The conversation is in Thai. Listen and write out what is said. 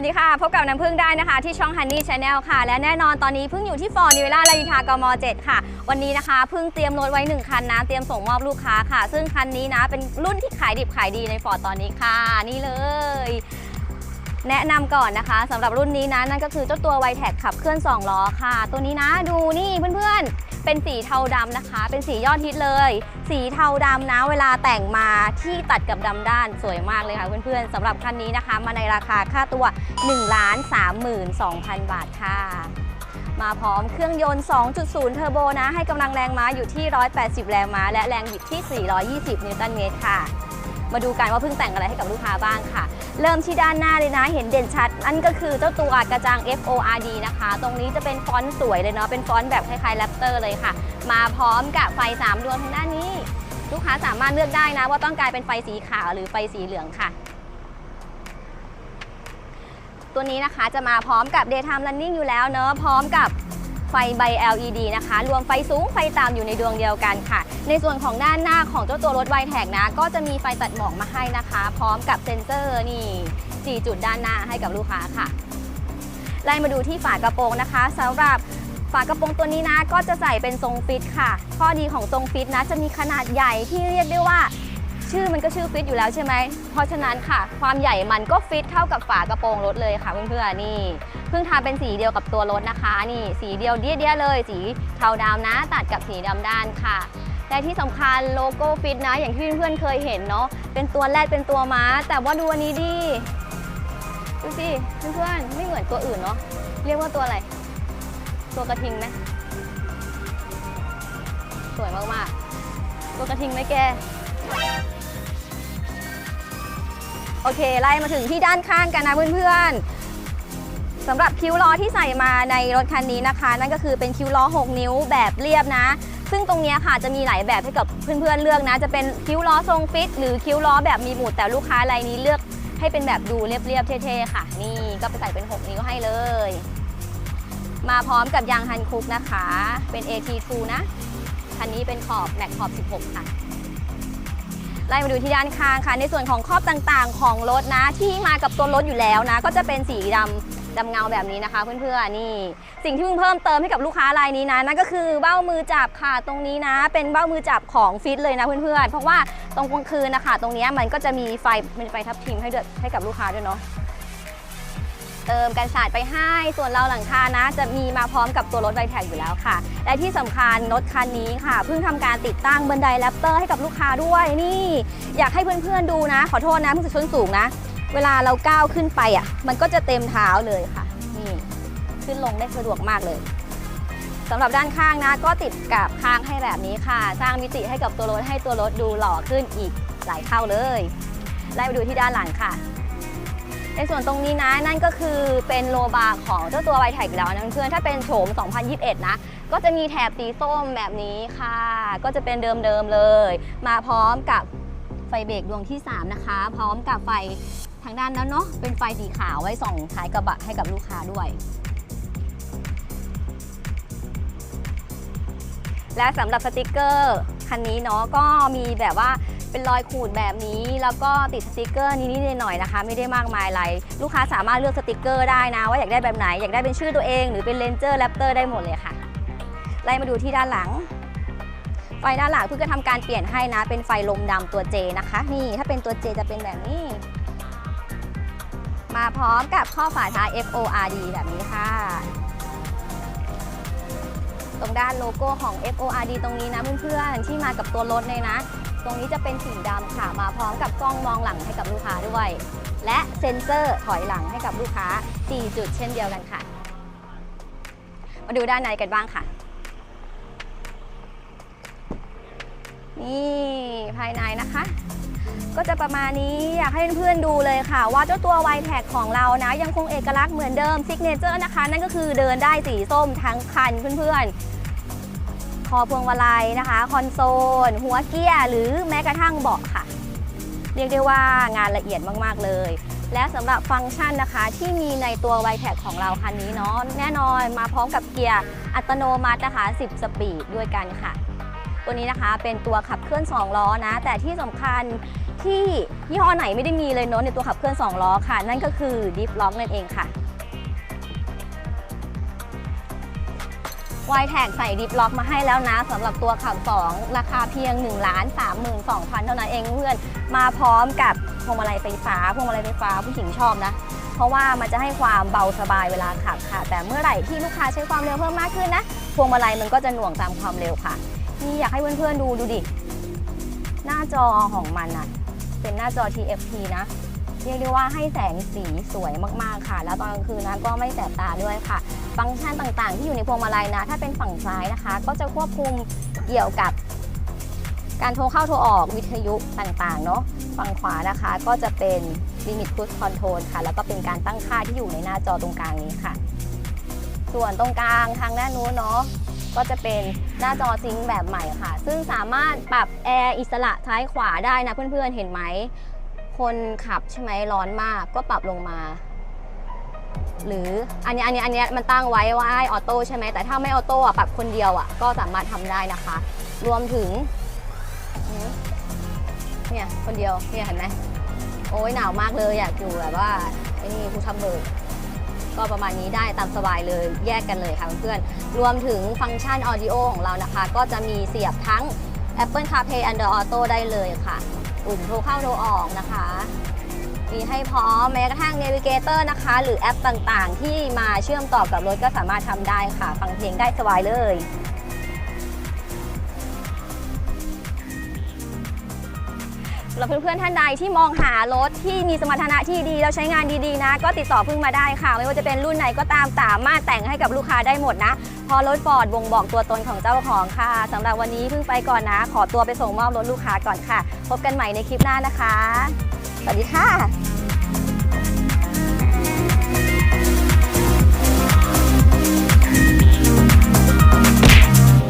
วัสดีค่ะ พบกับน้ำพึ่งได้นะคะ ที่ช่อง Honey Channel ค่ะ และแน่นอนตอนนี้พึ่งอยู่ที่ฟอร์นิเวล่าลายินทากม 7 ค่ะ วันนี้นะคะพึ่งเตรียมรถไว้ 1 คันนะ เตรียมส่งมอบลูกค้าค่ะ ซึ่งคันนี้นะ เป็นรุ่นที่ขายดิบขายดีในฟอร์ดตอนนี้ค่ะ นี่เลย แนะนำก่อนนะคะสำหรับรุ่นนี้นะนั่นก็คือเจ้าตัว y t e c ขับเคลื่อน 2 ล้อค่ะ ตัวนี้นะดูนี่เพื่อน เป็นสีเทาดำนะคะ เป็นสียอดฮิตเลย สีเทาดำนะเวลาแต่งมาที่ตัดกับดำด้านสวยมากเลยค่ะเพื่อนๆสำหรับคันนี้นะคะ มาในราคาค่าตัว 1 3 2 0 0 0 บาทค่ะ มาพร้อมเครื่องยนต์ 2.0 เทอร์โบนะ ให้กำลังแรงม้าอยู่ที่ 180 แรงม้า และแรงบิดที่ 420 นิวตันเมตรค่ะ มาดูกันว่าเพิ่งแต่งอะไรให้กับลูกค้าบ้างค่ะ เริ่มที่ด้านหน้าเลยนะ เห็นเด่นชัด นั่นก็คือเจ้าตัวกระจัง FORD นะคะ ตรงนี้จะเป็นฟอนต์สวยเลยเนาะ เป็นฟอนต์แบบคล้ายๆแรปเตอร์เลยค่ะ มาพร้อมกับไฟ 3 ดวงทางด้านนี้ ลูกค้าสามารถเลือกได้นะ ว่าต้องการเป็นไฟสีขาวหรือไฟสีเหลืองค่ะ ตัวนี้นะคะจะมาพร้อมกับ daytime running อยู่แล้วเนอะพร้อมกับ ไฟใบ LED นะคะ รวมไฟสูงไฟต่ำอยู่ในดวงเดียวกันค่ะ ในส่วนของด้านหน้าของเจ้าตัวรถไวแท็กนะ ก็จะมีไฟตัดหมอกมาให้นะคะ พร้อมกับเซ็นเซอร์นี่4จุดด้านหน้าให้กับลูกค้าค่ะ ไล่มาดูที่ฝากระโปรงนะคะสำหรับฝากระโปรงตัวนี้นะก็จะใส่เป็นทรงฟิตค่ะ ข้อดีของทรงฟิตนะจะมีขนาดใหญ่ที่เรียกได้ว่า ชื่อมันก็ชื่อฟิตอยู่แล้วใช่ไหม เพราะฉะนั้นค่ะ ความใหญ่มันก็ฟิตเข้ากับฝากระโปรงรถเลยค่ะเพื่อนๆนี่ เพิ่งทาเป็นสีเดียวกับตัวรถนะคะ นี่สีเดียวเดียๆเลย สีเทาดำนะ ตัดกับสีดำด้านค่ะและที่สำคัญโลโก้ฟิตนะ อย่างที่เพื่อนๆเคยเห็นเนาะเป็นตัวแรดเป็นตัวม้า แต่ว่าดูอันนี้ดิดูสิเพื่อนๆไม่เหมือนตัวอื่นเนาะเรียกว่าตัวอะไร ตัวกระทิงไหมสวยมากๆตัวกระทิงไหมแก อเค ไล่มาถึงที่ด้านข้างกันนะเพื่อนๆสำหรับคิ้วล้อที่ใส่มาในรถคันนี้นะคะ นั่นก็คือเป็นคิ้วล้อ 6 นิ้วแบบเรียบนะ ซึ่งตรงนี้ค่ะจะมีหลายแบบให้กับเพื่อนๆเลือกนะ จะเป็นคิ้วล้อทรงฟิต หรือคิ้วล้อแบบมีหมุดแต่ลูกค้ารายนี้เลือกให้เป็นแบบดูเรียบๆเท่ๆค่ะ นี่ก็ไปใส่เป็น 6 นิ้วให้เลย มาพร้อมกับยางฮันคุกนะคะ เป็น AT2 นะคันนี้เป็นขอบแม็กขอบ 16 ค่ะ ไล่มาดูที่ด้านข้างค่ะ ในส่วนของครอบต่างๆ ของรถนะ ที่มากับตัวรถอยู่แล้วนะ ก็จะเป็นสีดำดำเงาแบบนี้นะคะเพื่อนๆนี่ สิ่งที่เพิ่งเพิ่มเติมให้กับลูกค้ารายนี้นะนั่นก็คือเบ้ามือจับค่ะตรงนี้นะ เป็นเบ้ามือจับของฟิตเลยนะเพื่อนๆเพราะว่าตรงกลางคืนนะคะตรงนี้มันก็จะมีไฟเป็นไฟทับทิมให้ด้วยให้กับลูกค้าด้วยเนาะ เติมกันสาดไปให้ ส่วนเราหลังคานะ จะมีมาพร้อมกับตัวรถไวแท็กอยู่แล้วค่ะ และที่สำคัญรถคันนี้ค่ะเพิ่งทำการติดตั้งบันไดแรปเตอร์ให้กับลูกค้าด้วยนี่ อยากให้เพื่อนๆดูนะ ขอโทษนะเพิ่งจะชนสูงนะ เวลาเราก้าวขึ้นไปอะ มันก็จะเต็มเท้าเลยค่ะ นี่ขึ้นลงได้สะดวกมากเลยสำหรับด้านข้างนะก็ติดกับข้างให้แบบนี้ค่ะ สร้างมิติให้กับตัวรถให้ตัวรถดูหล่อขึ้นอีกหลายเท่าเลยไล่ไปดูที่ด้านหลังค่ะ ในส่วนตรงนี้นะนั่นก็คือเป็นโลบาร์ของเจ้าตัวไวแท็กแล้วนะเพื่อนถ้าเป็นโฉม 2021 นะ ก็จะมีแถบสีส้มแบบนี้ค่ะ ก็จะเป็นเดิมๆเลย มาพร้อมกับไฟเบรกดวงที่ 3 นะคะ พร้อมกับไฟทางด้านนั้นเนาะเป็นไฟสีขาวไว้ส่องท้ายกระบะให้กับลูกค้าด้วยและสำหรับสติกเกอร์คันนี้เนาะก็มีแบบว่า เป็นรอยขูดแบบนี้ แล้วก็ติดสติกเกอร์นิดๆหน่อยๆนะคะ ไม่ได้มากมายอะไร ลูกค้าสามารถเลือกสติกเกอร์ได้นะ ว่าอยากได้แบบไหน อยากได้เป็นชื่อตัวเอง หรือเป็นเลนเจอร์แรปเตอร์ได้หมดเลยค่ะ ไล่มาดูที่ด้านหลัง ไฟด้านหลังเพิ่งจะทำการเปลี่ยนให้นะ เป็นไฟลมดำตัว J นะคะ นี่ถ้าเป็นตัว J จะเป็นแบบนี้ มาพร้อมกับข้อฝาท้าย FORD แบบนี้ค่ะตรงด้านโลโก้ของ FORD ตรงนี้นะเพื่อนๆที่มากับตัวรถเลยนะ ตรงนี้จะเป็นสีดำค่ะ มาพร้อมกับกล้องมองหลังให้กับลูกค้าด้วย และเซ็นเซอร์ถอยหลังให้กับลูกค้า 4 จุดเช่นเดียวกันค่ะ มาดูด้านในกันบ้างค่ะ นี่ภายในนะคะ ก็จะประมาณนี้อยากให้เพื่อนๆดูเลยค่ะ ว่าเจ้าตัว y t แ a ของเรานะ ยังคงเอกลักษณ์เหมือนเดิมซิกเนเจอร์นะคะ นั่นก็คือเดินได้สีส้มทั้งคันเพื่อนๆ คอพวงมาลัยนะคะ คอนโซล หัวเกียร์หรือแม้กระทั่งเบาะค่ะ เรียกได้ว่างานละเอียดมากๆเลย และสำหรับฟังก์ชันนะคะที่มีในตัว y t แ a ของเราคันนี้เนาะแน่นอนมาพร้อมกับเกียร์อัตโนมัตินะคะ 10 สปีดด้วยกันค่ะ ตัวนี้นะคะเป็นตัวขับเคลื่อน 2 ล้อนะ แต่ที่สำคัญที่ยี่ห้อไหนไม่ได้มีเลยเนาะในตัวขับเคลื่อน 2 ล้อค่ะ นั่นก็คือดิฟล็อกนั่นเองค่ะ วายแท็กใส่ดิฟล็อกมาให้แล้วนะสำหรับตัวขับ 2 ราคาเพียง1นึ่งล้านสามหมื่นสองพันเท่านั้นเองเพื่อน มาพร้อมกับพวงมาลัยไฟฟ้าพวงมาลัยไฟฟ้าผู้หญิงชอบนะ เพราะว่ามันจะให้ความเบาสบายเวลาขับค่ะ แต่เมื่อไหร่ที่ลูกค้าใช้ความเร็วเพิ่มมากขึ้นนะ พวงมาลัยมันก็จะหน่วงตามความเร็วค่ะ นี่อยากให้เพื่อนๆดูดูดิ หน้าจอของมันอะเป็นหน้าจอ TFT นะ เรียกได้ว่าให้แสงสีสวยมากๆค่ะ แล้วตอนกลางคืนนะก็ไม่แสบตาด้วยค่ะ ฟังก์ชันต่างๆ ที่อยู่ในพวงมาลัยนะ ถ้าเป็นฝั่งซ้ายนะคะ ก็จะควบคุมเกี่ยวกับ การโทรเข้าโทรออกวิทยุต่างๆเนาะฝั่งขวานะคะก็จะเป็น Limit Push Control ค่ะ แล้วก็เป็นการตั้งค่าที่อยู่ในหน้าจอตรงกลางนี้ค่ะ ส่วนตรงกลางทางด้านนู้นเนาะก็จะเป็นหน้าจอซิงค์แบบใหม่ค่ะ ซึ่งสามารถปรับแอร์อิสระซ้ายขวาได้นะเพื่อนๆเห็นไหม คนขับใช่ไหมร้อนมากก็ปรับลงมา หรืออันนี้อันนี้อันนี้มันตั้งไว้ว่าให้ออโต้ใช่ไหมแต่ถ้าไม่ออโต้อะปรับคนเดียวอะก็สามารถทำได้นะคะ รวมถึงเนี่ยคนเดียวเนี่ยเห็นไหมโอ้ยหนาวมากเลยอยากอยู่แบบว่าไอ้นี่ภูทับเบิกก็ประมาณนี้ได้ตามสบายเลยแยกกันเลยค่ะเพื่อนรวมถึงฟังก์ชันออดิโอของเรานะคะ ก็จะมีเสียบทั้ง Apple CarPlay Android Auto ได้เลยค่ะ ปุ่มโทรเข้าโทรออกนะคะ มีให้พร้อมแม้กระทั่งเนวิเกเตอร์นะคะ หรือแอปต่างๆ ที่มาเชื่อมต่อกับรถก็สามารถทำได้ค่ะ ฟังเพลงได้สบายเลย แล้วเพื่อนๆท่านใดที่มองหารถที่มีสมรรถนะที่ดีแล้วใช้งานดีๆนะ ก็ติดต่อพึ่งมาได้ค่ะ ไม่ว่าจะเป็นรุ่นไหนก็ตามสามารถแต่งให้กับลูกค้าได้หมดนะ พอรถฟอร์ดบ่งบอกตัวตนของเจ้าของค่ะสำหรับวันนี้พึ่งไปก่อนนะ ขอตัวไปส่งมอบรถลูกค้าก่อนค่ะ พบกันใหม่ในคลิปหน้านะคะ สวัสดีค่ะ